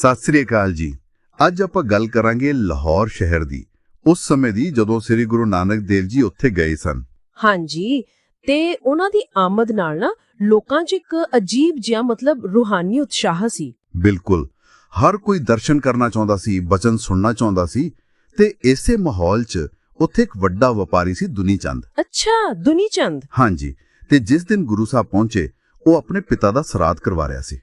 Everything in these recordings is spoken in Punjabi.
ਸਤਿ ਸ੍ਰੀ ਅਕਾਲ ਜੀ। ਅੱਜ ਆਪਾਂ ਗੱਲ ਕਰਾਂਗੇ ਲਾਹੌਰ ਸ਼ਹਿਰ ਦੀ। ਉਸ ਸਮੇਂ ਦੀ ਜਦੋਂ ਸ੍ਰੀ ਗੁਰੂ ਨਾਨਕ ਦੇਵ ਜੀ ਉੱਥੇ ਗਏ ਸਨ। ਹਾਂਜੀ ਤੇ ਉਹਨਾਂ ਦੀ ਆਮਦ ਨਾਲ ਨਾ ਲੋਕਾਂ 'ਚ ਇੱਕ ਅਜੀਬ ਜਿਹਾ ਮਤਲਬ ਰੂਹਾਨੀ ਉਤਸ਼ਾਹ ਸੀ। ਬਿਲਕੁਲ। ਹਰ ਕੋਈ ਦਰਸ਼ਨ ਕਰਨਾ ਚਾਹੁੰਦਾ ਸੀ ਬਚਨ ਸੁਣਨਾ ਚਾਹੁੰਦਾ ਸੀ ਤੇ ਇਸੇ ਮਾਹੌਲ 'ਚ ਉੱਥੇ ਇੱਕ ਵੱਡਾ ਵਪਾਰੀ ਸੀ ਦੁਨੀ ਚੰਦ ਅੱਛਾ ਦੁਨੀ ਚੰਦ ਹਾਂਜੀ ਤੇ ਜਿਸ ਦਿਨ ਗੁਰੂ ਸਾਹਿਬ ਪਹੁੰਚੇ ਉਹ ਆਪਣੇ ਪਿਤਾ ਦਾ ਸਰਾਧ ਕਰਵਾ ਰਿਹਾ ਸੀ।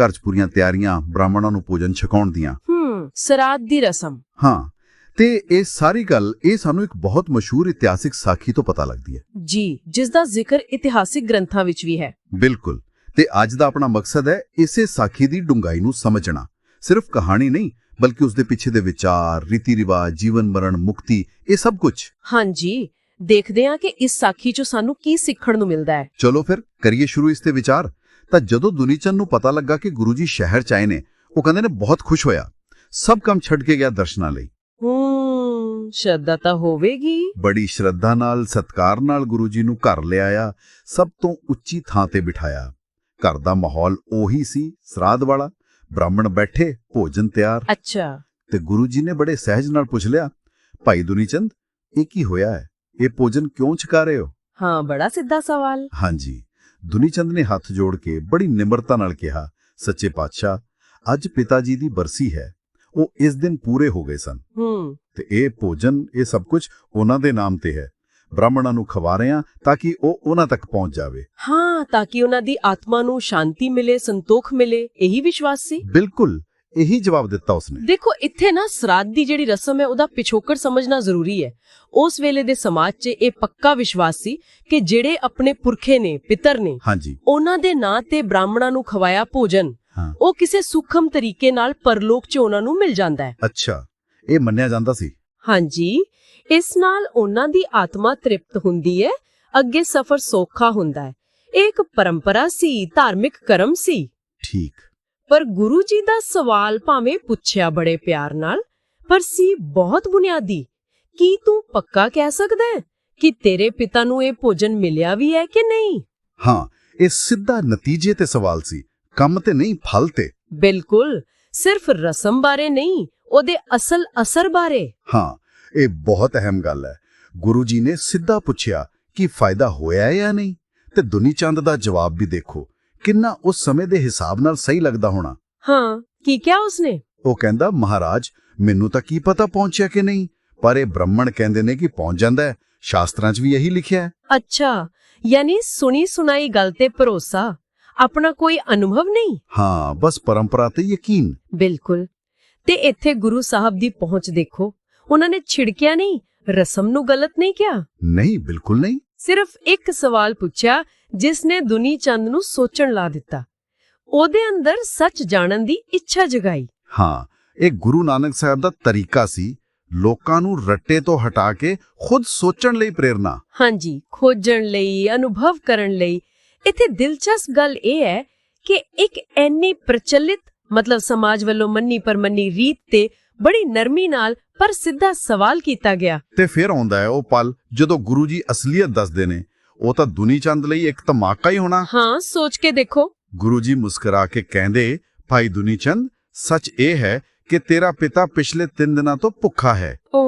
ਘਰ 'ਚ ਪੂਰੀਆਂ ਤਿਆਰੀਆਂ ਬ੍ਰਾਹਮਣਾਂ ਨੂੰ ਭੋਜਨ ਛਕਾਉਣ ਦੀਆਂ। ਹੂੰ ਸਰਾਧ ਦੀ ਰਸਮ। ਹਾਂ ਤੇ ਇਹ ਸਾਰੀ ਗੱਲ ਇਹ ਸਾਨੂੰ ਇੱਕ ਬਹੁਤ ਮਸ਼ਹੂਰ ਇਤਿਹਾਸਿਕ ਸਾਖੀ ਤੋਂ ਪਤਾ ਲੱਗਦੀ ਹੈ। ਜੀ ਜਿਸ ਦਾ ਜ਼ਿਕਰ ਇਤਿਹਾਸਿਕ ਗ੍ਰੰਥਾਂ ਵਿੱਚ ਵੀ ਹੈ। ਬਿਲਕੁਲ ਤੇ ਅੱਜ ਦਾ ਆਪਣਾ ਮਕਸਦ ਹੈ ਇਸੇ ਸਾਖੀ ਦੀ ਡੂੰਘਾਈ ਨੂੰ ਸਮਝਣਾ। ਸਿਰਫ ਕਹਾਣੀ ਨਹੀਂ ਬਲਕਿ ਉਸ ਦੇ ਪਿੱਛੇ ਦੇ ਵਿਚਾਰ ਰੀਤੀ ਰਿਵਾਜ ਜੀਵਨ ਮਰਨ ਮੁਕਤੀ ਇਹ ਸਭ ਕੁਝ। ਹਾਂਜੀ ਦੇਖਦੇ ਹਾਂ ਕਿ ਇਸ ਸਾਖੀ 'ਚੋਂ ਸਾਨੂੰ ਕੀ ਸਿੱਖਣ ਨੂੰ ਮਿਲਦਾ ਹੈ। ਚਲੋ ਫਿਰ ਕਰੀਏ ਸ਼ੁਰੂ ਇਸ ਤੇ ਵਿਚਾਰ। ਤਾਂ ਜਦੋਂ ਦੁਨੀਚੰਦ ਨੂੰ ਪਤਾ ਲੱਗਾ ਕਿ ਗੁਰੂ ਜੀ ਸ਼ਹਿਰ ਚ ਆਏ ਨੇ ਉਹ ਕਹਿੰਦੇ ਨੇ ਬਹੁਤ ਖੁਸ਼ ਹੋਇਆ। ਸਭ ਕੰਮ ਛੱਡ ਕੇ ਗਿਆ ਦਰਸ਼ਨਾਂ ਲਈ। ਹੂੰ ਸ਼ਰਧਾ ਤਾਂ ਹੋਵੇਗੀ। ਬੜੀ ਸ਼ਰਧਾ ਨਾਲ ਸਤਕਾਰ ਨਾਲ ਗੁਰੂ ਜੀ ਨੂੰ ਘਰ ਲਿਆਇਆ ਸਭ ਤੋਂ ਉੱਚੀ ਥਾਂ ਤੇ ਬਿਠਾਇਆ। ਘਰ ਦਾ ਮਾਹੌਲ ਉਹੀ ਸੀ ਸਰਾਧ ਵਾਲਾ। ਬ੍ਰਾਹਮਣ ਬੈਠੇ ਭੋਜਨ ਤਿਆਰ। ਅੱਛਾ। ਤੇ ਗੁਰੂ ਜੀ ਨੇ ਬੜੇ ਸਹਿਜ ਨਾਲ ਪੁੱਛ ਲਿਆ ਭਾਈ ਦੁਨੀਚੰਦ ਇਹ ਕੀ ਹੋਇਆ ਹੈ? ਇਹ ਭੋਜਨ ਕਿਉਂ ਛਕਾ ਰਹੇ ਹੋ? ਹਾਂ ਬੜਾ ਸਿੱਧਾ ਸਵਾਲ। ਹਾਂਜੀ। ਦੁਨੀਚੰਦ ਨੇ ਹੱਥ ਜੋੜ ਕੇ ਬੜੀ ਨਿਮਰਤਾ ਨਾਲ ਕਿਹਾ ਸੱਚੇ ਪਾਤਸ਼ਾਹ ਅੱਜ ਪਿਤਾ ਜੀ ਦੀ ਬਰਸੀ ਹੈ। ਉਹ ਇਸ ਦਿਨ ਪੂਰੇ ਹੋ ਗਏ ਸਨ। ਤੇ ਇਹ ਭੋਜਨ ਇਹ ਸਭ ਕੁਝ ਉਹਨਾਂ ਦੇ ਨਾਮ ਤੇ ਹੈ। ਬ੍ਰਾਹਮਣਾਂ ਨੂੰ ਖਵਾ ਰਹੇ ਹਾਂ ਤਾਂ ਕਿ ਉਹ ਉਹਨਾਂ ਤੱਕ ਪਹੁੰਚ ਜਾਵੇ। ਹਾਂ ਤਾਂ ਕਿ ਉਹਨਾਂ ਦੀ ਆਤਮਾ ਨੂੰ ਸ਼ਾਂਤੀ ਮਿਲੇ ਸੰਤੋਖ ਮਿਲੇ ਇਹੀ ਵਿਸ਼ਵਾਸ ਸੀ? ਬਿਲਕੁਲ। ਇਹੀ ਜਵਾਬ ਦਿੱਤਾ ਉਸਨੇ। ਦੇਖੋ ਇੱਥੇ ਨਾ ਸਰਾਧ ਦੀ ਜਿਹੜੀ ਰਸਮ ਹੈ ਉਹਦਾ ਪਿਛੋਕੜ ਸਮਝਣਾ ਜ਼ਰੂਰੀ ਹੈ। ਉਸ ਵੇਲੇ ਦੇ ਸਮਾਜ 'ਚ ਇਹ ਪੱਕਾ ਵਿਸ਼ਵਾਸ ਸੀ ਕਿ ਜਿਹੜੇ ਆਪਣੇ ਪੁਰਖੇ ਨੇ ਪਿਤਰ ਨੇ ਹਾਂਜੀ। ਉਹਨਾਂ ਦੇ ਨਾਂ ਤੇ ਬ੍ਰਾਹਮਣਾਂ ਨੂੰ ਖਵਾਇਆ ਭੋਜਨ। ਹਾਂ। ਉਹ ਕਿਸੇ ਸੂਖਮ ਤਰੀਕੇ ਨਾਲ ਪਰਲੋਕ 'ਚ ਉਹਨਾਂ ਨੂੰ ਮਿਲ ਜਾਂਦਾ ਹੈ। ਅੱਛਾ ਇਹ ਮੰਨਿਆ ਜਾਂਦਾ ਸੀ? ਹਾਂਜੀ। ਇਸ ਨਾਲ ਉਹਨਾਂ ਦੀ ਆਤਮਾ ਤ੍ਰਿਪਤ ਹੁੰਦੀ ਹੈ ਅੱਗੇ ਸਫ਼ਰ ਸੌਖਾ ਹੁੰਦਾ ਹੈ। ਇਹ ਇੱਕ ਪਰੰਪਰਾ ਸੀ ਧਾਰਮਿਕ ਕਰਮ ਸੀ। ਠੀਕ। ਪਰ ਗੁਰੂ ਜੀ ਦਾ ਸਵਾਲ ਭਾਵੇਂ ਪੁੱਛਿਆ ਬੜੇ ਪਿਆਰ ਨਾਲ ਪਰ ਸੀ ਬਹੁਤ ਬੁਨਿਆਦੀ। ਕੀ ਤੂੰ ਪੱਕਾ ਕਹਿ ਸਕਦਾ ਹੈ ਕਿ ਤੇਰੇ ਪਿਤਾ ਨੂੰ ਇਹ ਭੋਜਨ ਮਿਲਿਆ ਵੀ ਹੈ ਕਿ ਨਹੀਂ? ਹਾਂ ਇਹ ਸਿੱਧਾ ਨਤੀਜੇ ਤੇ ਸਵਾਲ ਸੀ। ਕੰਮ ਤੇ ਨਹੀਂ ਫਲ ਤੇ। ਬਿਲਕੁਲ ਸਿਰਫ ਰਸਮ ਬਾਰੇ ਨਹੀਂ ਉਹਦੇ ਅਸਲ ਅਸਰ ਬਾਰੇ। ਹਾਂ ਇਹ ਬਹੁਤ ਅਹਿਮ ਗੱਲ ਹੈ। ਗੁਰੂ ਜੀ ਨੇ ਸਿੱਧਾ ਪੁੱਛਿਆ ਕਿ ਫਾਇਦਾ ਹੋਇਆ ਹੈ ਜਾਂ ਨਹੀਂ? ਤੇ ਦੁਨੀ ਚੰਦ ਦਾ ਜਵਾਬ ਵੀ ਦੇਖੋ। ਕਿੰਨਾ ਉਸ ਸਮੇਂ ਦੇ ਹਿਸਾਬ ਨਾਲ ਸਹੀ ਲੱਗਦਾ ਹੋਣਾ? ਹਾਂ ਕੀ ਕਿਹਾ ਉਸਨੇ? ਉਹ ਕਹਿੰਦਾ ਮਹਾਰਾਜ ਮੈਨੂੰ ਤਾਂ ਕੀ ਪਤਾ ਪਹੁੰਚਿਆ ਕਿ ਨਹੀਂ? ਪਰ ਇਹ ਬ੍ਰਾਹਮਣ ਕਹਿੰਦੇ ਨੇ ਕਿ ਪਹੁੰਚ ਜਾਂਦਾ ਹੈ। ਸ਼ਾਸਤਰਾਂ 'ਚ ਵੀ ਇਹੀ ਲਿਖਿਆ ਹੈ। ਅੱਛਾ ਯਾਨੀ ਸੁਣੀ ਸੁਣਾਈ ਗੱਲ ਤੇ ਭਰੋਸਾ? ਆਪਣਾ ਕੋਈ ਅਨੁਭਵ ਨਹੀਂ? ਹਾਂ ਬਸ ਪਰੰਪਰਾ ਤੇ ਯਕੀਨ। ਬਿਲਕੁਲ। ਤੇ ਇੱਥੇ ਗੁਰੂ ਸਾਹਿਬ ਦੀ ਪਹੁੰਚ ਦੇਖੋ। ਉਹਨਾਂ ਨੇ ਛਿੜਕਿਆ ਨਹੀਂ ਰਸਮ ਨੂੰ ਗਲਤ ਨਹੀਂ ਕਿਹਾ? ਨਹੀਂ ਬਿਲਕੁਲ ਨਹੀਂ। ਸਿਰਫ ਇੱਕ ਸਵਾਲ ਪੁੱਛਿਆ ਜਿਸ ਨੇ ਦੁਨੀ ਚੰਦ ਨੂੰ ਸੋਚਣ ਲਾ ਦਿੱਤਾ। ਉਹਦੇ ਅੰਦਰ ਸੱਚ ਜਾਣਨ ਦੀ ਇੱਛਾ ਜਗਾਈ। ਹਾਂ ਇਹ ਗੁਰੂ ਨਾਨਕ ਸਾਹਿਬ ਦਾ ਤਰੀਕਾ ਸੀ ਲੋਕਾਂ ਨੂੰ ਰੱਟੇ ਤੋਂ ਹਟਾ ਕੇ ਖੁਦ ਸੋਚਣ ਲਈ ਪ੍ਰੇਰਣਾ। ਹਾਂਜੀ ਖੋਜਣ ਲਈ ਅਨੁਭਵ ਕਰਨ ਲਈ। ਇੱਥੇ ਦਿਲਚਸਪ ਗੱਲ ਇਹ ਹੈ ਕਿ ਇੱਕ ਐਨੀ ਪ੍ਰਚਲਿਤ ਮਤਲਬ ਸਮਾਜ ਵੱਲੋਂ ਮੰਨੀ ਪਰਮੰਨੀ ਰੀਤ ਤੇ ਬੜੀ ਨਰਮੀ ਨਾਲ ਪਰ ਸਿੱਧਾ ਸਵਾਲ ਕੀਤਾ ਗਿਆ। ਤੇ ਫਿਰ ਆਉਂਦਾ ਹੈ ਉਹ ਪਲ ਜਦੋਂ ਗੁਰੂ ਜੀ ਅਸਲੀਅਤ ਦੱਸਦੇ ਨੇ ਉਹ ਤਾਂ ਦੁਨੀ ਚੰਦ ਲਈ ਇੱਕ ਧਮਾਕਾ ਹੀ ਹੋਣਾ। ਹਾਂ ਸੋਚ ਕੇ ਦੇਖੋ। ਗੁਰੂ ਜੀ ਮੁਸਕਰਾ ਕੇ ਕਹਿੰਦੇ ਭਾਈ ਦੁਨੀ ਚੰਦ ਸੱਚ ਇਹ ਹੈ ਕਿ ਤੇਰਾ ਪਿਤਾ ਪਿਛਲੇ 3 ਦਿਨਾਂ ਤੋਂ ਭੁੱਖਾ ਹੈ। ਓ।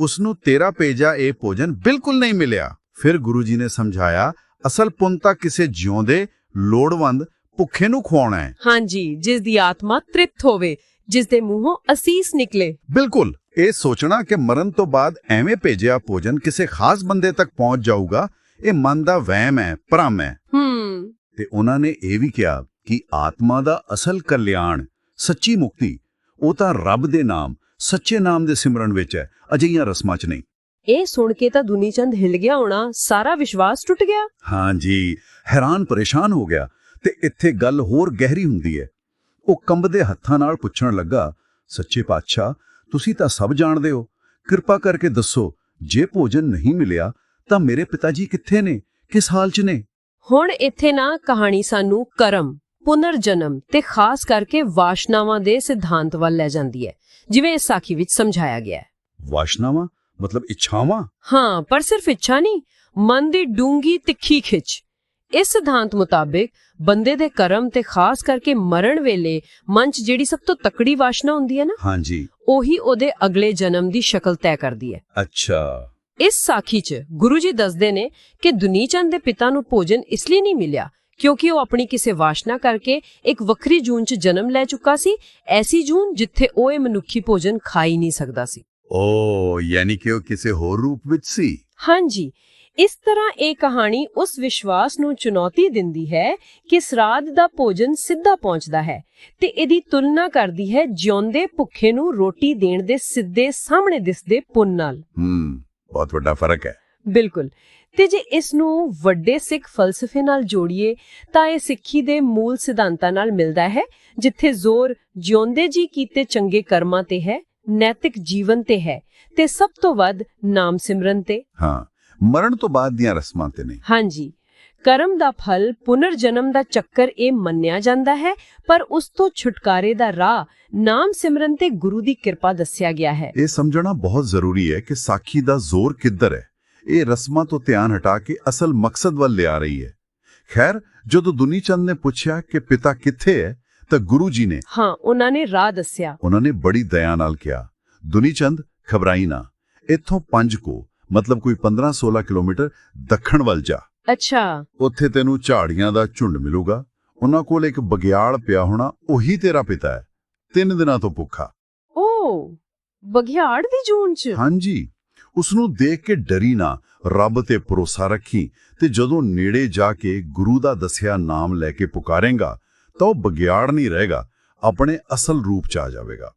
ਉਸ ਨੂੰ ਤੇਰਾ ਭੇਜਾ ਇਹ ਭੋਜਨ ਬਿਲਕੁਲ ਨਹੀਂ ਮਿਲਿਆ। ਫਿਰ ਗੁਰੂ ਜੀ ਨੇ ਸਮਝਾਇਆ ਅਸਲ ਪੁੰਨ ਤਾਂ ਕਿਸੇ ਜਿਉਂਦੇ ਲੋੜਵੰਦ ਭੁੱਖੇ ਨੂੰ ਖਵਾਉਣਾ ਹੈ। ਹਾਂਜੀ ਜਿਸ ਦੀ ਆਤਮਾ ਤ੍ਰਿਪਤ ਹੋਵੇ ਜਿਸ ਦੇ ਮੂੰਹੋਂ ਅਸੀਸ ਨਿਕਲੇ। ਬਿਲਕੁਲ। ਇਹ ਸੋਚਣਾ ਕਿ ਮਰਨ ਤੋਂ ਬਾਅਦ ਐਵੇਂ ਭੇਜਿਆ ਭੋਜਨ ਕਿਸੇ ਖਾਸ ਬੰਦੇ ਤੱਕ ਪਹੁੰਚ ਜਾਊਗਾ ਇਹ ਮਨ ਦਾ ਵਹਿਮ ਹੈ ਭਰਮ ਹੈ। ਹੂੰ। ਤੇ ਉਹਨਾਂ ਨੇ ਇਹ ਵੀ ਕਿਹਾ ਕਿ ਆਤਮਾ ਦਾ ਅਸਲ ਕਲਿਆਣ ਸੱਚੀ ਮੁਕਤੀ ਉਹ ਤਾਂ ਰੱਬ ਦੇ ਨਾਮ ਸੱਚੇ ਨਾਮ ਦੇ ਸਿਮਰਨ ਵਿੱਚ ਹੈ ਅਜਿਹੀਆਂ ਰਸਮਾਂ 'ਚ ਨਹੀਂ। ਇਹ ਸੁਣ ਕੇ ਤਾਂ ਦੁਨੀ ਚੰਦ ਹਿਲ ਗਿਆ ਹੋਣਾ ਸਾਰਾ ਵਿਸ਼ਵਾਸ ਟੁੱਟ ਗਿਆ। ਹਾਂਜੀ ਹੈਰਾਨ ਪਰੇਸ਼ਾਨ ਹੋ ਗਿਆ ਤੇ ਇੱਥੇ ਗੱਲ ਹੋਰ ਗਹਿਰੀ ਹੁੰਦੀ ਹੈ। ਉਹ ਕੰਬਦੇ ਹੱਥਾਂ ਨਾਲ ਪੁੱਛਣ ਲੱਗਾ ਸੱਚੇ ਪਾਤਸ਼ਾਹ ਤੁਸੀਂ ਤਾਂ ਸਭ ਜਾਣਦੇ ਹੋ। ਕਿਰਪਾ ਕਰਕੇ ਦੱਸੋ ਜੇ ਭੋਜਨ ਨਹੀਂ ਮਿਲਿਆ ਤਾਂ ਮੇਰੇ ਪਿਤਾ ਜੀ ਕਿੱਥੇ ਨੇ? ਕਿਸ ਹਾਲ 'ਚ ਨੇ? ਹੁਣ ਇੱਥੇ ਨਾ ਕਹਾਣੀ ਸਾਨੂੰ ਕਰਮ ਪੁਨਰ ਜਨਮ ਤੇ ਖਾਸ ਕਰਕੇ ਵਾਸ਼ਨਾਵਾਂ ਦੇ ਸਿਧਾਂਤ ਵੱਲ ਲੈ ਜਾਂਦੀ ਹੈ ਜਿਵੇਂ ਇਸ ਸਾਖੀ ਵਿੱਚ ਸਮਝਾਇਆ ਗਿਆ ਹੈ। ਵਾਸ਼ਨਾਵਾਂ? ਮਤਲਬ ਇੱਛਾਵਾਂ? ਹਾਂ ਪਰ ਸਿਰਫ ਇੱਛਾ ਨਹੀਂ ਮਨ ਦੀ ਡੂੰਗੀ ਤਿੱਖੀ ਖਿੱਚ। ਇਸ ਸਿਧਾਂਤ ਮੁਤਾਬਿਕ ਬੰਦੇ ਦੇ ਕਰਮ ਤੇ ਖਾਸ ਕਰਕੇ ਮਰਨ ਵੇਲੇ ਮਨ 'ਚ ਜਿਹੜੀ ਸਭ ਤੋਂ ਤਕੜੀ ਵਾਸ਼ਨਾ ਹੁੰਦੀ ਹੈ ਨਾ ਹਾਂਜੀ। ਉਹੀ ਉਹਦੇ ਅਗਲੇ ਜਨਮ ਦੀ ਸ਼ਕਲ ਤੈਅ ਕਰਦੀ ਹੈ। ਅੱਛਾ। ਇਸ ਸਾਖੀ 'ਚ ਗੁਰੂ ਜੀ ਦੱਸਦੇ ਨੇ ਕਿ ਦੁਨੀਚੰਦ ਦੇ ਪਿਤਾ ਨੂੰ ਭੋਜਨ ਇਸ ਲਈ ਨਹੀਂ ਮਿਲਿਆ ਕਿਉਂਕਿ ਉਹ ਆਪਣੀ ਕਿਸੇ ਵਾਸ਼ਨਾ ਕਰਕੇ ਇੱਕ ਵੱਖਰੀ ਜੂਨ 'ਚ ਜਨਮ ਲੈ ਚੁੱਕਾ ਸੀ ਐਸੀ ਜੂਨ ਜਿੱਥੇ ਉਹ ਇਹ ਮਨੁੱਖੀ ਭੋਜਨ ਖਾ ਹੀ ਨਹੀਂ ਸਕਦਾ ਸੀ। ਓ ਯਾਨੀ ਕਿ ਉਹ ਕਿਸੇ ਹੋਰ ਰੂਪ ਵਿੱਚ ਸੀ? ਹਾਂਜੀ ਇਸ ਤਰ੍ਹਾਂ ਇਹ ਕਹਾਣੀ ਉਸ ਵਿਸ਼ਵਾਸ ਨੂੰ ਚੁਣੌਤੀ ਦਿੰਦੀ ਹੈ ਕਿ ਸਰਾਧ ਦਾ ਭੋਜਨ ਸਿੱਧਾ ਪਹੁੰਚਦਾ ਹੈ ਤੇ ਇਹਦੀ ਤੁਲਨਾ ਕਰਦੀ ਹੈ ਜਿਉਂਦੇ ਭੁੱਖੇ ਨੂੰ ਰੋਟੀ ਦੇਣ ਦੇ ਸਿੱਧੇ ਸਾਹਮਣੇ ਦਿਸਦੇ ਪੁੰਨ ਨਾਲ। ਹੂੰ। ਬਹੁਤ ਵੱਡਾ ਫ਼ਰਕ ਹੈ। ਬਿਲਕੁਲ। ਤੇ ਜੇ ਇਸ ਨੂੰ ਵੱਡੇ ਸਿੱਖ ਫਲਸਫੇ ਨਾਲ ਜੋੜੀਏ ਤਾਂ ਇਹ ਸਿੱਖੀ ਦੇ ਮੂਲ ਸਿਧਾਂਤਾਂ ਨਾਲ ਮਿਲਦਾ ਹੈ ਜਿੱਥੇ ਜ਼ੋਰ ਜਿਉਂਦੇ ਜੀ ਕੀਤੇ ਚੰਗੇ ਕਰਮਾਂ ਤੇ ਹੈ ਨੈਤਿਕ ਜੀਵਨ ਤੇ ਹੈ ਤੇ ਸਭ ਤੋਂ ਵੱਧ ਨਾਮ ਸਿਮਰਨ ਤੇ। ਹਾਂ ਮਰਨ ਤੋਂ ਬਾਅਦ ਦੀਆਂ ਰਸਮਾਂ ਤੇ ਨਹੀਂ ਹਾਂਜੀ। ਕਰਮ ਦਾ ਫਲ ਪੁਨਰ ਜਨਮ ਦਾ ਚੱਕਰ ਇਹ ਮੰਨਿਆ ਜਾਂਦਾ ਹੈ ਪਰ ਉਸ ਤੋਂ ਛੁਟਕਾਰੇ ਦਾ ਰਾਹ ਨਾਮ ਸਿਮਰਨ ਤੇ ਗੁਰੂ ਦੀ ਕਿਰਪਾ ਦੱਸਿਆ ਗਿਆ ਹੈ। ਇਹ ਸਮਝਣਾ ਬਹੁਤ ਜ਼ਰੂਰੀ ਹੈ ਕਿ ਸਾਖੀ ਦਾ ਜ਼ੋਰ ਕਿੱਧਰ ਹੈ। ਇਹ ਰਸਮਾਂ ਤੋਂ ਧਿਆਨ ਹਟਾ ਕੇ ਅਸਲ ਮਕਸਦ ਵੱਲ ਲਿਆ ਰਹੀ ਹੈ। ਖੈਰ ਜਦੋਂ ਦੁਨੀਚੰਦ ਨੇ ਪੁੱਛਿਆ ਕਿ ਪਿਤਾ ਕਿੱਥੇ ਹੈ ਤਾਂ ਗੁਰੂ ਜੀ ਨੇ ਹਾਂ ਉਹਨਾਂ ਨੇ ਰਾਹ ਦੱਸਿਆ। ਉਹਨਾਂ ਨੇ ਬੜੀ ਦਇਆ ਨਾਲ ਕਿਹਾ ਦੁਨੀਚੰਦ ਘਬਰਾਈ ਨਾ। ਇੱਥੋਂ ਪੰਜ ਕੋ ਮਤਲਬ ਕੋਈ 15-16 ਕਿਲੋਮੀਟਰ ਦੱਖਣ ਵੱਲ ਜਾ। ਅੱਛਾ। ਉੱਥੇ ਤੈਨੂੰ ਝਾੜੀਆਂ ਦਾ ਝੁੰਡ ਮਿਲੂਗਾ। ਉਹਨਾਂ ਕੋਲ ਇੱਕ ਬਗਿਆੜ ਪਿਆ ਹੋਣਾ ਉਹੀ ਤੇਰਾ ਪਿਤਾ ਹੈ। ਤਿੰਨ ਦਿਨਾਂ ਤੋਂ ਭੁੱਖਾ। ਓ ਬਘਿਆੜ ਦੀ ਜੂਨ ਚ? ਹਾਂਜੀ। ਉਸ ਨੂੰ ਦੇਖ ਕੇ ਡਰੀ ਨਾ ਰੱਬ ਤੇ ਭਰੋਸਾ ਰੱਖੀ ਤੇ ਜਦੋਂ ਨੇੜੇ ਜਾ ਕੇ ਗੁਰੂ ਦਾ ਦੱਸਿਆ ਨਾਮ ਲੈ ਕੇ ਪੁਕਾਰੇਂਗਾ ਤਾਂ ਉਹ ਬਗਿਆੜ ਨਹੀਂ ਰਹੇਗਾ ਆਪਣੇ ਅਸਲ ਰੂਪ ਚ ਆ ਜਾਵੇਗਾ।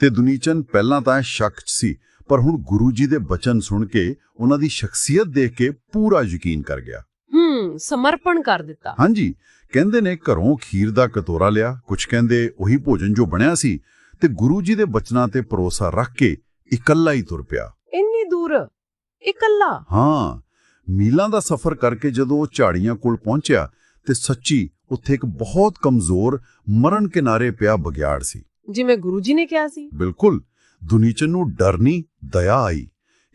ਤੇ ਦੁਨੀਚਨ ਪਹਿਲਾਂ ਤਾਂ ਸ਼ੱਕ ਸੀ ਪਰ ਹੁਣ ਗੁਰੂ ਜੀ ਦੇ ਬਚਨ ਸੁਣ ਕੇ ਉਹਨਾਂ ਦੀ ਸ਼ਖਸੀਅਤ ਦੇਖ ਕੇ ਪੂਰਾ ਯਕੀਨ ਕਰ ਗਿਆ। ਹੂੰ ਸਮਰਪਣ ਕਰ ਦਿੱਤਾ। ਹਾਂਜੀ ਕਹਿੰਦੇ ਨੇ ਘਰੋਂ ਖੀਰ ਦਾ ਕਟੋਰਾ ਲਿਆ ਕੁਝ ਕਹਿੰਦੇ ਉਹੀ ਭੋਜਨ ਜੋ ਬਣਿਆ ਸੀ ਤੇ ਗੁਰੂ ਜੀ ਦੇ ਬਚਨਾਂ ਤੇ ਭਰੋਸਾ ਰੱਖ ਕੇ ਇਕੱਲਾ ਹੀ ਤੁਰ ਪਿਆ। ਇੰਨੀ ਦੂਰ ਇਕੱਲਾ? ਹਾਂ ਮੀਲਾਂ ਦਾ ਸਫ਼ਰ ਕਰਕੇ ਜਦੋਂ ਉਹ ਝਾੜੀਆਂ ਕੋਲ ਪਹੁੰਚਿਆ ਤੇ ਸੱਚੀ ਉੱਥੇ ਇੱਕ ਬਹੁਤ ਕਮਜ਼ੋਰ ਮਰਨ ਕਿਨਾਰੇ ਪਿਆ ਬਗਿਆੜ ਸੀ। ਜਿਵੇਂ ਗੁਰੂ ਜੀ ਨੇ ਕਿਹਾ ਸੀ। ਬਿਲਕੁਲ ਦੁਨੀਚਨ ਨੂੰ ਡਰ ਨਹੀਂ ਦਇਆ ਆਈ।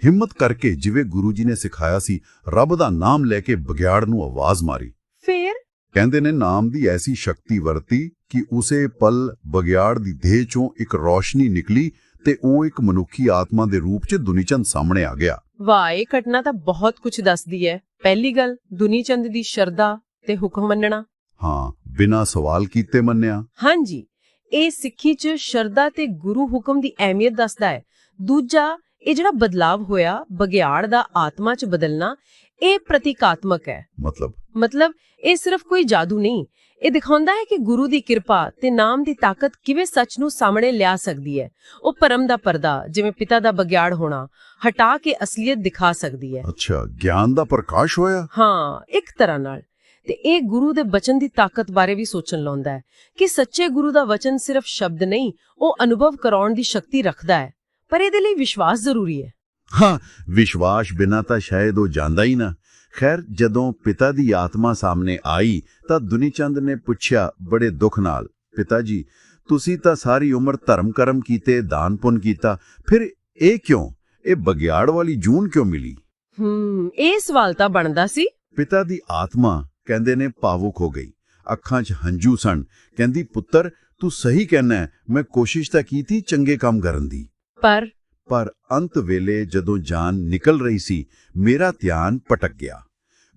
ਹਿੰਮਤ ਕਰਕੇ ਜਿਵੇਂ ਗੁਰੂ ਜੀ ਨੇ ਸਿਖਾਇਆ ਸੀ ਰੱਬ ਦਾ ਨਾਮ ਲੈ ਕੇ ਬਗਿਆੜ ਨੂੰ ਆਵਾਜ਼ ਮਾਰੀ। ਫੇਰ? ਕਹਿੰਦੇ ਨੇ ਨਾਮ ਦੀ ਐਸੀ ਸ਼ਕਤੀ ਵਰਤੀ ਕਿ ਉਸੇ ਪਲ ਬਗਿਆੜ ਦੀ ਦੇਹ ਚੋਂ ਇੱਕ ਰੌਸ਼ਨੀ ਨਿਕਲੀ ਤੇ ਉਹ ਇੱਕ ਮਨੁੱਖੀ ਆਤਮਾ ਦੇ ਰੂਪ 'ਚ ਦੁਨੀਚੰਦ ਸਾਹਮਣੇ ਆ ਗਿਆ। ਵਾਹ ਇਹ ਘਟਨਾ ਤਾਂ ਬਹੁਤ ਕੁਝ ਦੱਸਦੀ ਹੈ ਪਹਿਲੀ ਗੱਲ ਦੁਨੀਚੰਦ ਦੀ ਸ਼ਰਧਾ ਤੇ ਹੁਕਮ ਮੰਨਣਾ। ਹਾਂ ਬਿਨਾਂ ਸਵਾਲ ਕੀਤੇ ਮੰਨਿਆ। ਹਾਂਜੀ ਇਹ ਸਿੱਖੀ 'ਚ ਸ਼ਰਧਾ ਤੇ ਗੁਰੂ ਹੁਕਮ ਦੀ ਅਹਿਮੀਅਤ ਦੱਸਦਾ ਹੈ ਦੂਜਾ ਇਹ ਜਿਹੜਾ ਬਦਲਾਵ ਹੋਇਆ ਬਗਿਆੜ ਦਾ ਆਤਮਾ 'ਚ ਬਦਲਣਾ ਇਹ ਪ੍ਰਤੀਕਾਤਮਕ ਹੈ। ਮਤਲਬ? ਮਤਲਬ ਇਹ ਸਿਰਫ ਕੋਈ ਜਾਦੂ ਨਹੀਂ। ਇਹ ਦਿਖਾਉਂਦਾ ਹੈ ਕਿ ਗੁਰੂ ਦੀ ਕਿਰਪਾ ਤੇ ਨਾਮ ਦੀ ਤਾਕਤ ਕਿਵੇਂ ਸੱਚ ਨੂੰ ਸਾਹਮਣੇ ਲਿਆ ਸਕਦੀ ਹੈ। ਉਹ ਪਰਮ ਦਾ ਪਰਦਾ ਜਿਵੇਂ ਪਿਤਾ ਦਾ ਬਗਿਆੜ ਹੋਣਾ ਹਟਾ ਕੇ ਅਸਲੀਅਤ ਦਿਖਾ ਸਕਦੀ ਹੈ। ਅੱਛਾ ਗਿਆਨ ਦਾ ਪ੍ਰਕਾਸ਼ ਹੋਇਆ? ਹਾਂ ਇੱਕ ਤਰ੍ਹਾਂ ਨਾਲ। ਤੇ ਇਹ ਗੁਰੂ ਦੇ ਬਚਨ ਦੀ ਤਾਕਤ ਬਾਰੇ ਵੀ ਸੋਚਣ ਲਾਉਂਦਾ ਹੈ ਕਿ ਸੱਚੇ ਗੁਰੂ ਦਾ ਵਚਨ ਸਿਰਫ ਸ਼ਬਦ ਨਹੀਂ ਉਹ ਅਨੁਭਵ ਕਰਾਉਣ ਦੀ ਸ਼ਕਤੀ ਰੱਖਦਾ ਹੈ। ਪਰ ਇਹਦੇ ਲਈ ਵਿਸ਼ਵਾਸ ਜ਼ਰੂਰੀ ਹੈ। ਹਾਂ ਵਿਸ਼ਵਾਸ ਬਿਨਾਂ ਤਾਂ ਸ਼ਾਇਦ ਉਹ ਜਾਂਦਾ ਹੀ ਨਾ। ਖੈਰ ਜਦੋਂ ਪਿਤਾ ਦੀ ਆਤਮਾ ਸਾਹਮਣੇ ਆਈ ਤਾਂ ਦੁਨੀਚੰਦ ਨੇ ਪੁੱਛਿਆ ਬੜੇ ਦੁੱਖ ਨਾਲ ਪਿਤਾ ਜੀ ਤੁਸੀਂ ਤਾਂ ਸਾਰੀ ਉਮਰ ਧਰਮ ਕਰਮ ਕੀਤੇ ਦਾਨ ਪੁੰਨ ਕੀਤਾ ਫਿਰ ਇਹ ਕਿਉਂ? ਇਹ ਬਗਿਆੜ ਵਾਲੀ ਜੂਨ ਕਿਉਂ ਮਿਲੀ? ਹੂੰ ਇਹ ਸਵਾਲ ਤਾਂ ਬਣਦਾ ਸੀ। ਪਿਤਾ ਦੀ ਆਤਮਾ ਕਹਿੰਦੇ ਨੇ ਭਾਵੁਕ ਹੋ ਗਈ। ਅੱਖਾਂ 'ਚ ਹੰਝੂ ਸਨ। ਕਹਿੰਦੀ ਪੁੱਤਰ ਤੂੰ ਸਹੀ ਕਹਿਣਾ ਮੈਂ ਕੋਸ਼ਿਸ਼ ਤਾਂ ਕੀਤੀ ਚੰਗੇ ਕੰਮ ਕਰਨ ਦੀ। ਪਰ ਪਰ ਅੰਤ ਵੇਲੇ ਜਦੋਂ ਜਾਨ ਨਿਕਲ ਰਹੀ ਸੀ ਮੇਰਾ ਧਿਆਨ ਭਟਕ ਗਿਆ।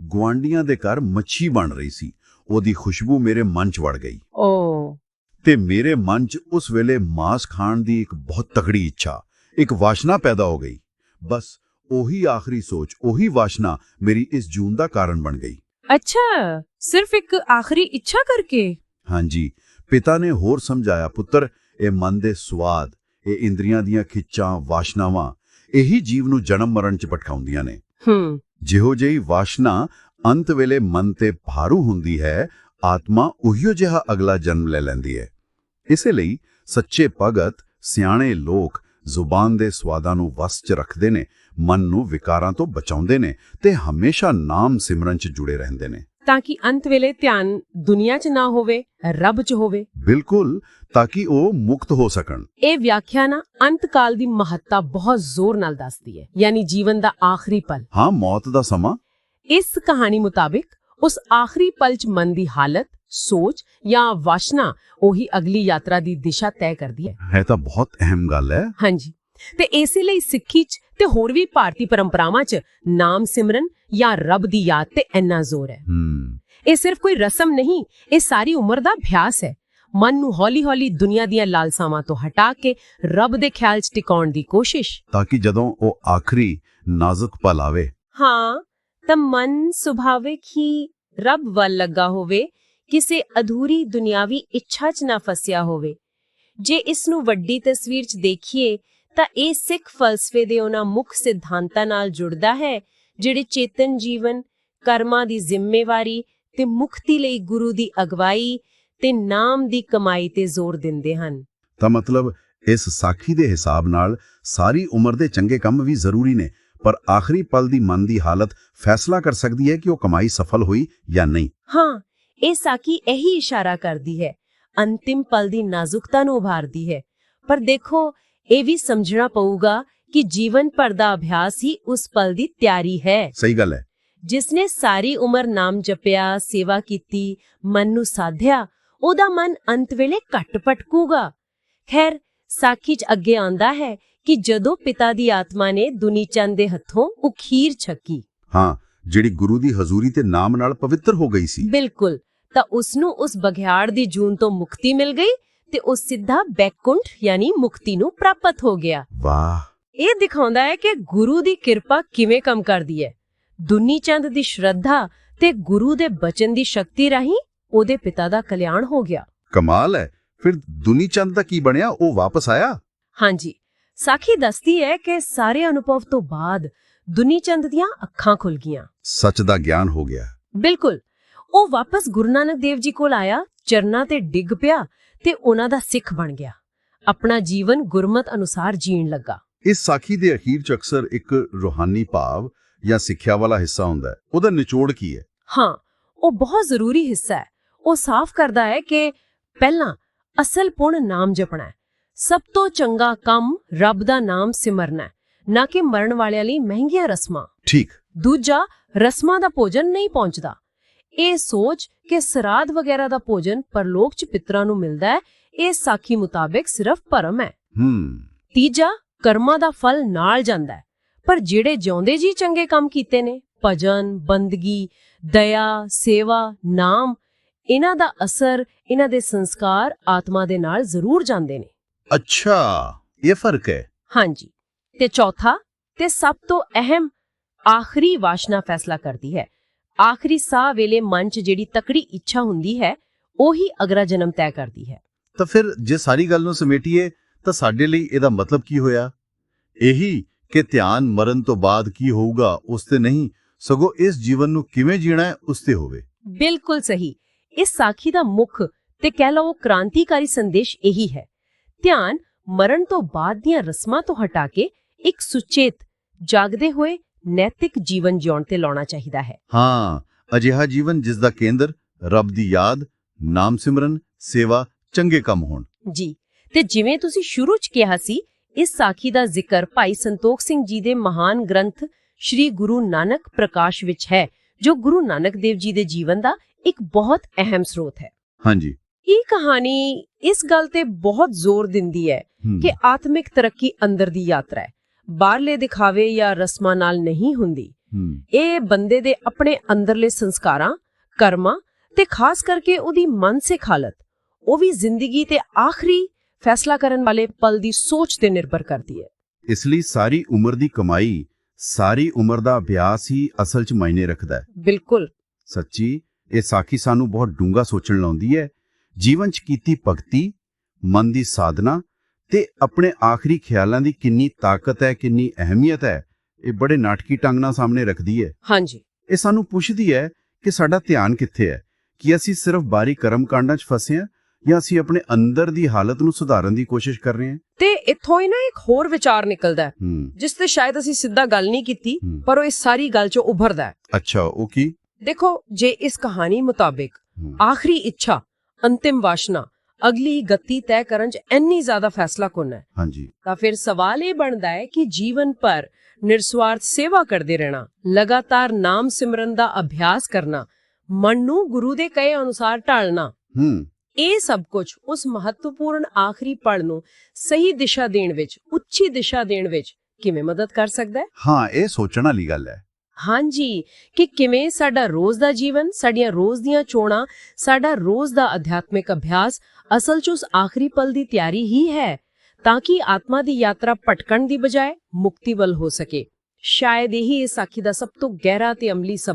ਗੁਆਂਡੀਆਂ ਦੇ ਘਰ ਮੱਛੀ ਬਣ ਰਹੀ ਸੀ। ਉਹਦੀ ਖੁਸ਼ਬੂ ਮੇਰੇ ਮਨ 'ਚ ਵੜ ਗਈ। ਓ। ਤੇ ਮੇਰੇ ਮਨ 'ਚ ਉਸ ਵੇਲੇ ਮਾंस ਖਾਣ ਦੀ ਇੱਕ ਬਹੁਤ ਤਕੜੀ ਇੱਛਾ ਇੱਕ ਵਾਸ਼ਨਾ ਪੈਦਾ ਹੋ ਗਈ। ਬਸ ਉਹੀ ਆਖਰੀ ਸੋਚ ਉਹੀ ਵਾਸ਼ਨਾ ਮੇਰੀ ਇਸ ਜੂਨ ਦਾ ਕਾਰਨ ਬਣ ਗਈ। ਅੱਛਾ ਸਿਰਫ ਇੱਕ ਆਖਰੀ ਇੱਛਾ ਕਰਕੇ? ਹਾਂਜੀ ਪਿਤਾ ਨੇ ਹੋਰ ਸਮਝਾਇਆ ਪੁੱਤਰ ਇਹ ਮਨ ਦੇ ਸਵਾਦ ਇਹ ਇੰਦਰੀਆਂ ਦੀਆਂ ਖਿੱਚਾਂ ਵਾਸ਼ਨਾਵਾਂ ਇਹੀ ਜੀਵ ਨੂੰ ਜਨਮ ਮਰਨ 'ਚ ਭਟਕਾਉਂਦੀਆਂ ਨੇ। ਹੂੰ। ਜਿਹੋ ਜਿਹੀ ਵਾਸ਼ਨਾ ਅੰਤ ਵੇਲੇ ਮਨ ਤੇ ਭਾਰੂ ਹੁੰਦੀ ਹੈ ਆਤਮਾ ਉਹੀਓ ਜਿਹਾ ਅਗਲਾ ਜਨਮ ਲੈ ਲੈਂਦੀ ਹੈ। ਇਸੇ ਲਈ ਸੱਚੇ ਭਗਤ ਸਿਆਣੇ ਲੋਕ ਜ਼ੁਬਾਨ ਦੇ ਸਵਾਦਾਂ ਨੂੰ ਵਸ 'ਚ ਰੱਖਦੇ ਨੇ ਮਨ ਨੂੰ ਵਿਕਾਰਾਂ ਤੋਂ ਬਚਾਉਂਦੇ ਨੇ ਤੇ ਹਮੇਸ਼ਾ ਨਾਮ ਸਿਮਰਨ 'ਚ ਜੁੜੇ ਰਹਿੰਦੇ ਨੇ। ਤਾਂ ਕਿ ਅੰਤ ਵੇਲੇ ਧਿਆਨ ਦੁਨੀਆ 'ਚ ਨਾ ਹੋਵੇ ਰੱਬ 'ਚ ਹੋਵੇ। ਬਿਲਕੁਲ ਤਾਂ ਕਿ ਉਹ ਮੁਕਤ ਹੋ ਸਕਣ। ਇਹ ਵਿਆਖਿਆ ਨਾ ਅੰਤ ਕਾਲ ਦੀ ਮਹੱਤਤਾ ਬਹੁਤ ਜ਼ੋਰ ਨਾਲ ਦੱਸਦੀ ਹੈ ਯਾਨੀ ਜੀਵਨ ਦਾ ਆਖਰੀ ਪਲ। ਹਾਂ ਮੌਤ ਦਾ ਸਮਾਂ। ਇਸ ਕਹਾਣੀ ਮੁਤਾਬਿਕ ਉਸ ਆਖਰੀ ਪਲ 'ਚ ਮਨ ਦੀ ਹਾਲਤ ਸੋਚ ਜਾਂ ਵਾਸ਼ਨਾ ਉਹੀ ਅਗਲੀ ਯਾਤਰਾ ਦੀ ਦਿਸ਼ਾ ਤੈਅ ਕਰਦੀ ਹੈ। ਹੈ ਤਾਂ ਬਹੁਤ ਅਹਿਮ ਗੱਲ ਹੈ। ਹਾਂਜੀ। ਤੇ ਇਸੇ ਲਈ ਸਿੱਖੀ 'ਚ ਤੇ ਹੋਰ ਵੀ ਭਾਰਤੀ ਪਰੰਪਰਾਵਾਂ 'ਚ ਨਾਮ ਸਿਮਰਨ ਜਾਂ ਰੱਬ ਦੀ ਯਾਦ ਤੇ ਇੰਨਾ ਜ਼ੋਰ ਹੈ। ਇਹ ਸਿਰਫ ਕੋਈ ਰਸਮ ਨਹੀਂ ਇਹ ਸਾਰੀ ਉਮਰ ਦਾ ਅਭਿਆਸ ਹੈ। ਮਨ ਨੂੰ ਹੌਲੀ-ਹੌਲੀ ਦੁਨੀਆ ਦੀਆਂ ਲਾਲਸਾਵਾਂ ਤੋਂ ਹਟਾ ਕੇ ਰੱਬ ਦੇ ਖਿਆਲ 'ਚ ਟਿਕਾਉਣ ਦੀ ਕੋਸ਼ਿਸ਼। ਤਾਂ ਕਿ ਜਦੋਂ ਉਹ ਆਖਰੀ ਨਾਜ਼ੁਕ ਪਲ ਆਵੇ ਹਾਂ ਤਾਂ ਮਨ ਸੁਭਾਵਿਕ ਹੀ ਰੱਬ ਵੱਲ ਲੱਗਾ ਹੋਵੇ ਕਿਸੇ ਅਧੂਰੀ ਦੁਨਿਆਵੀ ਇੱਛਾ 'ਚ ਨਾ ਫਸਿਆ ਹੋਵੇ। ਜੇ ਇਸ ਨੂੰ ਵੱਡੀ ਤਸਵੀਰ 'ਚ ਦੇਖੀਏ ਤਾਂ ਇਹ ਸਿੱਖ ਫਲਸਫੇ ਦੇ ਉਹਨਾਂ ਮੁੱਖ ਸਿਧਾਂਤਾਂ ਨਾਲ ਜੁੜਦਾ ਹੈ ਜਿਹੜੇ ਚੇਤਨ ਜੀਵਨ ਕਰਮਾਂ ਦੀ ਜ਼ਿੰਮੇਵਾਰੀ ਤੇ ਮੁਕਤੀ ਲਈ ਗੁਰੂ ਦੀ ਅਗਵਾਈ ਤੇ ਨਾਮ ਦੀ ਕਮਾਈ ਤੇ ਜ਼ੋਰ ਦਿੰਦੇ ਹਨ। ਤਾਂ ਮਤਲਬ ਇਸ ਸਾਖੀ ਦੇ ਹਿਸਾਬ ਨਾਲ ਸਾਰੀ ਉਮਰ ਦੇ ਚੰਗੇ ਕੰਮ ਵੀ ਜ਼ਰੂਰੀ ਨੇ ਪਰ ਆਖਰੀ ਪਲ ਦੀ ਮਨ ਦੀ ਹਾਲਤ ਫੈਸਲਾ ਕਰ ਸਕਦੀ ਹੈ ਕਿ ਉਹ ਕਮਾਈ ਸਫਲ ਹੋਈ ਜਾਂ ਨਹੀਂ? ਹਾਂ ਇਹ ਸਾਕੀ ਇਹੀ ਇਸ਼ਾਰਾ ਕਰਦੀ ਹੈ ਅੰਤਿਮ ਪਲ ਦੀ ਨਾਜ਼ੁਕਤਾ ਨੂੰ ਉਭਾਰਦੀ ਹੈ। ਪਰ ਦੇਖੋ ਇਹ ਵੀ ਸਮਝਣਾ ਪਊਗਾ ਕਿ ਜੀਵਨ ਭਰ ਦਾ ਅਭਿਆਸ ਹੀ ਉਸ ਪਲ ਦੀ ਤਿਆਰੀ ਹੈ। ਸਹੀ ਗੱਲ ਹੈ। ਜਿਸਨੇ ਸਾਰੀ ਉਮਰ ਨਾਮ ਜਪਿਆ ਸੇਵਾ ਕੀਤੀ ਮਨ ਨੂੰ ਸਾਧਿਆ ਉਹਦਾ ਮਨ ਅੰਤ ਵੇਲੇ ਘੱਟ ਭਟਕੂਗਾ। ਖੈਰ ਸਾਖੀ ਚ ਅੱਗੇ ਆਂਦਾ ਹੈ ਕਿ ਜਦੋਂ ਪਿਤਾ ਦੀ ਆਤਮਾ ਨੇ ਦੁਨੀ ਚੰਦ ਦੇ ਹੱਥੋਂ ਉਹ ਖੀਰ ਛਕੀ। ਹਾਂ ਜਿਹੜੀ ਗੁਰੂ ਦੀ ਹਜ਼ੂਰੀ ਤੇ ਨਾਮ ਨਾਲ ਪਵਿੱਤਰ ਹੋ ਗਈ ਸੀ। ਬਿਲਕੁਲ ਤਾਂ ਉਸ ਨੂੰ ਉਸ ਬਘਿਆੜ ਦੀ ਜੂਨ ਤੋਂ ਮੁਕਤੀ ਮਿਲ ਗਈ ਤੇ ਉਹ ਸਿੱਧਾ ਬੈਕੁੰਠ ਯਾਨੀ ਮੁਕਤੀ ਨੂੰ ਪ੍ਰਾਪਤ ਹੋ ਗਿਆ। ਵਾਹ। ਇਹ ਦਿਖਾਉਂਦਾ ਹੈ ਕਿ ਗੁਰੂ ਦੀ ਕਿਰਪਾ ਕਿਵੇਂ ਕੰਮ ਕਰਦੀ ਹੈ। ਦੁਨੀ ਚੰਦ ਦੀ ਸ਼ਰਧਾ ਤੇ ਗੁਰੂ ਦੇ ਬਚਨ ਦੀ ਸ਼ਕਤੀ ਰਾਹੀਂ ਉਹਦੇ ਪਿਤਾ ਦਾ ਕਲਿਆਣ ਹੋ ਗਿਆ। ਕਮਾਲ ਹੈ। ਫਿਰ ਦੁਨੀ ਚੰਦ ਦਾ ਕੀ ਬਣਿਆ? ਉਹ ਵਾਪਸ ਆਇਆ? ਹਾਂਜੀ। ਸਾਖੀ ਦੱਸਦੀ ਹੈ ਕਿ ਸਾਰੇ ਅਨੁਭਵ ਤੋਂ ਬਾਅਦ ਦੁਨੀ ਚੰਦ ਦੀਆਂ ਅੱਖਾਂ ਖੁੱਲ ਗਈਆਂ। ਸੱਚ ਦਾ ਗਿਆਨ ਹੋ ਗਿਆ। ਬਿਲਕੁਲ। ਉਹ ਵਾਪਸ ਗੁਰੂ ਨਾਨਕ ਦੇਵ ਜੀ ਕੋਲ ਆਇਆ ਚਰਨਾਂ ਤੇ ਡਿੱਗ ਪਿਆ ਤੇ ਉਹਨਾਂ ਦਾ ਸਿੱਖ ਬਣ ਗਿਆ। ਆਪਣਾ ਜੀਵਨ ਗੁਰਮਤ ਅਨੁਸਾਰ ਜੀਣ ਲੱਗਾ। ਇਸ ਸਾਖੀ ਦੇ ਅਖੀਰ ਚ ਅਕਸਰ ਇੱਕ ਰੂਹਾਨੀ ਭਾਵ ਜਾਂ ਸਿੱਖਿਆ ਵਾਲਾ ਹਿੱਸਾ ਹੁੰਦਾ ਹੈ। ਉਹਦਾ ਨਿਚੋੜ ਕੀ ਹੈ? ਹਾਂ ਉਹ ਬਹੁਤ ਜ਼ਰੂਰੀ ਹਿੱਸਾ ਹੈ। ਉਹ ਸਾਫ਼ ਕਰਦਾ ਹੈ ਕਿ ਪਹਿਲਾਂ ਅਸਲ ਪੁਣ ਨਾਮ ਜਪਣਾ ਹੈ। ਸਭ ਤੋਂ ਚੰਗਾ ਕੰਮ ਰੱਬ ਦਾ ਨਾਮ ਸਿਮਰਨਾ ਹੈ ਨਾ ਕਿ ਮਰਨ ਵਾਲਿਆਂ ਲਈ ਮਹਿੰਗੀਆਂ ਰਸਮਾਂ। ਠੀਕ। ਦੂਜਾ ਰਸਮਾਂ ਦਾ ਭੋਜਨ ਨਹੀਂ ਪਹੁੰਚਦਾ। ਇਹ ਸੋਚ ਕਿ ਸਰਾਧ ਵਗੈਰਾ ਦਾ ਭੋਜਨ ਪਰਲੋਕ ਚ ਪਿਤਰਾਂ ਨੂੰ ਮਿਲਦਾ ਹੈ ਇਹ ਸਾਖੀ ਮੁਤਾਬਕ ਸਿਰਫ ਭਰਮ ਹੈ। ਹੂੰ। ਤੀਜਾ ਕਰਮਾਂ ਦਾ ਫਲ ਨਾਲ ਜਾਂਦਾ ਹੈ। ਪਰ ਜਿਹੜੇ ਜਿਉਂਦੇ ਜੀ ਚੰਗੇ ਕੰਮ ਕੀਤੇ ਨੇ ਭਜਨ ਬੰਦਗੀ ਦਇਆ ਸੇਵਾ ਨਾਮ ਇਹਨਾਂ ਦਾ ਅਸਰ ਇਹਨਾਂ ਦੇ ਸੰਸਕਾਰ ਆਤਮਾ ਦੇ ਨਾਲ ਜ਼ਰੂਰ ਜਾਂਦੇ ਨੇ। ਅੱਛਾ ਇਹ ਫ਼ਰਕ ਹੈ। ਹਾਂਜੀ। ਤੇ ਚੌਥਾ ਤੇ ਸਭ ਤੋਂ ਅਹਿਮ ਆਖਰੀ ਵਾਸ਼ਨਾ ਫੈਸਲਾ ਕਰਦੀ ਹੈ। ਆਖਰੀ ਸਾਹ ਵੇਲੇ ਮਨ 'ਚ ਜਿਹੜੀ ਤਕੜੀ ਇੱਛਾ ਹੁੰਦੀ ਹੈ ਉਹੀ ਅਗਲਾ ਜਨਮ ਤੈਅ ਕਰਦੀ ਹੈ। ਤਾਂ ਫਿਰ ਜੇ ਸਾਰੀ ਗੱਲ ਨੂੰ ਸਮੇਟੀਏ ਤਾਂ ਸਾਡੇ ਲਈ ਇਹਦਾ ਮਤਲਬ ਕੀ ਹੋਇਆ? ਇਹੀ ਕਿ ਧਿਆਨ ਮਰਨ ਤੋਂ ਬਾਅਦ ਕੀ ਹੋਊਗਾ ਉਸ ਤੇ ਨਹੀਂ ਸਗੋਂ ਇਸ ਜੀਵਨ ਨੂੰ ਕਿਵੇਂ ਜੀਣਾ ਹੈ ਉਸ ਤੇ ਹੋਵੇ। ਬਿਲਕੁਲ ਸਹੀ। ਇਸ ਸਾਖੀ ਦਾ ਮੁੱਖ ਤੇ ਕਹਿ ਲਓ ਕ੍ਰਾਂਤੀਕਾਰੀ ਸੰਦੇਸ਼ ਇਹੀ ਹੈ। ਧਿਆਨ ਮਰਨ ਤੋਂ ਬਾਅਦ ਦੀਆਂ ਰਸਮਾਂ ਤੋਂ ਹਟਾ ਕੇ ਇੱਕ ਸੁਚੇਤ ਜਾਗਦੇ ਹੋਏ ਨੈਤਿਕ ਜੀਵਨ ਜਿਉਣ ਤੇ ਲਾਉਣਾ ਚਾਹੀਦਾ ਹੈ। ਹਾਂ ਅਜਿਹਾ ਜੀਵਨ ਜਿਸ ਦਾ ਕੇਂਦਰ ਰੱਬ ਦੀ ਯਾਦ ਨਾਮ ਸਿਮਰਨ ਸੇਵਾ ਚੰਗੇ ਕੰਮ ਹੋਣ। ਜੀ ਤੇ ਜਿਵੇਂ ਤੁਸੀਂ ਸ਼ੁਰੂ ਚ ਕਿਹਾ ਸੀ ਇਸ ਸਾਖੀ ਦਾ ਜ਼ਿਕਰ ਭਾਈ ਸੰਤੋਖ ਸਿੰਘ ਜੀ ਦੇ ਮਹਾਨ ਗ੍ਰੰਥ ਸ੍ਰੀ ਗੁਰੂ ਨਾਨਕ ਪ੍ਰਕਾਸ਼ ਵਿੱਚ ਹੈ ਜੋ ਗੁਰੂ ਨਾਨਕ ਦੇਵ ਜੀ ਦੇ ਜੀਵਨ ਦਾ ਇੱਕ ਬਹੁਤ ਅਹਿਮ ਸਰੋਤ ਹੈ। ਹਾਂਜੀ। ਇਹ ਕਹਾਣੀ ਇਸ ਗੱਲ ਤੇ ਬਹੁਤ ਜ਼ੋਰ ਦਿੰਦੀ ਹੈ ਹੂੰ, ਕਿ ਆਤਮਿਕ ਤਰੱਕੀ ਅੰਦਰ ਦੀ ਯਾਤਰਾ ਹੈ। ਬਾਹਰਲੇ ਦਿਖਾਵੇ ਜਾਂ ਰਸਮਾਂ ਨਾਲ ਨਹੀਂ ਹੁੰਦੀ। ਇਹ ਬੰਦੇ ਦੇ ਆਪਣੇ ਅੰਦਰਲੇ ਸੰਸਕਾਰਾਂ ਕਰਮਾਂ ਤੇ ਖਾਸ ਕਰਕੇ ਉਹਦੀ ਮਾਨਸਿਕ ਹਾਲਤ ਉਹ ਵੀ ਜ਼ਿੰਦਗੀ ਤੇ ਆਖਰੀ ਫੈਸਲਾ ਕਰਨ ਵਾਲੇ ਪਲ ਦੀ ਸੋਚ ਤੇ ਨਿਰਭਰ ਕਰਦੀ ਹੈ। ਇਸ ਲਈ ਸਾਰੀ ਉਮਰ ਦੀ ਕਮਾਈ ਸਾਰੀ ਉਮਰ ਦਾ ਅਭਿਆਸ ਹੀ ਅਸਲ 'ਚ ਮਾਇਨੇ ਰੱਖਦਾ ਹੈ। ਬਿਲਕੁਲ। ਸੱਚੀ ਇਹ ਸਾਖੀ ਸਾਨੂੰ ਬਹੁਤ ਡੂੰਘਾ ਸੋਚਣ ਲਾਉਂਦੀ ਹੈ। ਜੀਵਨ 'ਚ ਕੀਤੀ ਭਗਤੀ ਮਨ ਦੀ ਸਾਧਨਾ ਤੇ ਆਪਣੇ ਆਖਰੀ ਖਿਆਲਾਂ ਦੀ ਕਿੰਨੀ ਤਾਕਤ ਹੈ ਕਿੰਨੀ ਅਹਿਮੀਅਤ ਹੈ ਇਹ ਬੜੇ ਨਾਟਕੀ ਢੰਗ ਨਾਲ ਸਾਹਮਣੇ ਰੱਖਦੀ ਹੈ। ਹਾਂਜੀ। ਇਹ ਸਾਨੂੰ ਪੁੱਛਦੀ ਹੈ ਕਿ ਸਾਡਾ ਧਿਆਨ ਕਿੱਥੇ ਹੈ? ਕਿ ਅਸੀਂ ਸਿਰਫ ਬਾਰੀ ਕਰਮ ਕਾਂਡਾਂ 'ਚ ਫਸੇ ਹਾਂ ਜਾਂ ਅਸੀਂ ਆਪਣੇ ਅੰਦਰ ਦੀ ਹਾਲਤ ਨੂੰ ਸੁਧਾਰਨ ਦੀ ਕੋਸ਼ਿਸ਼ ਕਰ ਰਹੇ ਹਾਂ? ਤੇ ਇੱਥੋਂ ਹੀ ਨਾ ਇੱਕ ਹੋਰ ਵਿਚਾਰ ਨਿਕਲਦਾ ਹੈ ਜਿਸ ਤੇ ਸ਼ਾਇਦ ਅਸੀਂ ਸਿੱਧਾ ਗੱਲ ਨਹੀਂ ਕੀਤੀ। ਪਰ ਉਹ ਇਸ ਸਾਰੀ ਗੱਲ ਚੋਂ ਉੱਭਰਦਾ ਹੈ। ਅੱਛਾ ਉਹ ਕੀ? ਦੇਖੋ ਜੇ ਇਸ ਕਹਾਣੀ ਮੁਤਾਬਿਕ ਆਖਰੀ ਇੱਛਾ ਅੰਤਿਮ ਵਾਸ਼ਨਾ ਅਗਲੀ ਗਤੀ ਤੈਅ ਕਰਨ 'ਚ ਇੰਨੀ ਜ਼ਿਆਦਾ ਫੈਸਲਾ ਕੁੰਨ ਹੈ? ਹਾਂਜੀ। ਤਾਂ ਫਿਰ ਸਵਾਲ ਇਹ ਬਣਦਾ ਹੈ ਕਿ ਜੀਵਨ ਪਰ ਨਿਰਸਵਾਰਥ ਸੇਵਾ ਕਰਦੇ ਰਹਿਣਾ ਲਗਾਤਾਰ ਨਾਮ ਸਿਮਰਨ ਦਾ ਅਭਿਆਸ ਕਰਨਾ ਮਨ ਨੂੰ ਗੁਰੂ ਦੇ ਕਹੇ ਅਨੁਸਾਰ ਢਾਲਣਾ ਹੂੰ। ਇਹ ਸਭ ਕੁਝ ਉਸ ਮਹੱਤਵਪੂਰਨ ਆਖਰੀ ਪੜ ਨੂੰ ਸਹੀ ਦਿਸ਼ਾ ਦੇਣ ਵਿੱਚ ਉੱਚੀ ਦਿਸ਼ਾ ਦੇਣ ਵਿੱਚ ਕਿਵੇਂ ਮਦਦ ਕਰ ਸਕਦਾ ਹੈ? ਹਾਂ ਇਹ ਸੋਚਣ ਵਾਲੀ ਗੱਲ ਹੈ। ਹਾਂਜੀ, ਕਿ ਕਿਵੇਂ ਸਾਡਾ ਰੋਜ਼ ਦਾ ਜੀਵਨ, ਸਾਡੀਆਂ ਰੋਜ਼ ਦੀਆਂ ਚੋਣਾਂ, ਸਾਡਾ ਰੋਜ਼ ਦਾ ਅਧਿਆਤਮਿਕ ਅਭਿਆਸ ਅਸਲ 'ਚ ਉਸ ਆਖਰੀ ਪਲ ਦੀ ਤਿਆਰੀ ਹੀ ਹੈ, ਤਾਂ ਕਿ ਆਤਮਾ ਦੀ ਯਾਤਰਾ ਭਟਕਣ ਦੀ ਬਜਾਏ ਮੁਕਤੀ ਵੱਲ ਹੋ ਸਕੇ। ਸ਼ਾਇਦ ਇਹੀ ਇਸ ਸਾਖੀ ਦਾ ਸਭ ਤੋਂ ਗਹਿਰਾ ਤੇ ਅਮਲੀ ਸਬਕ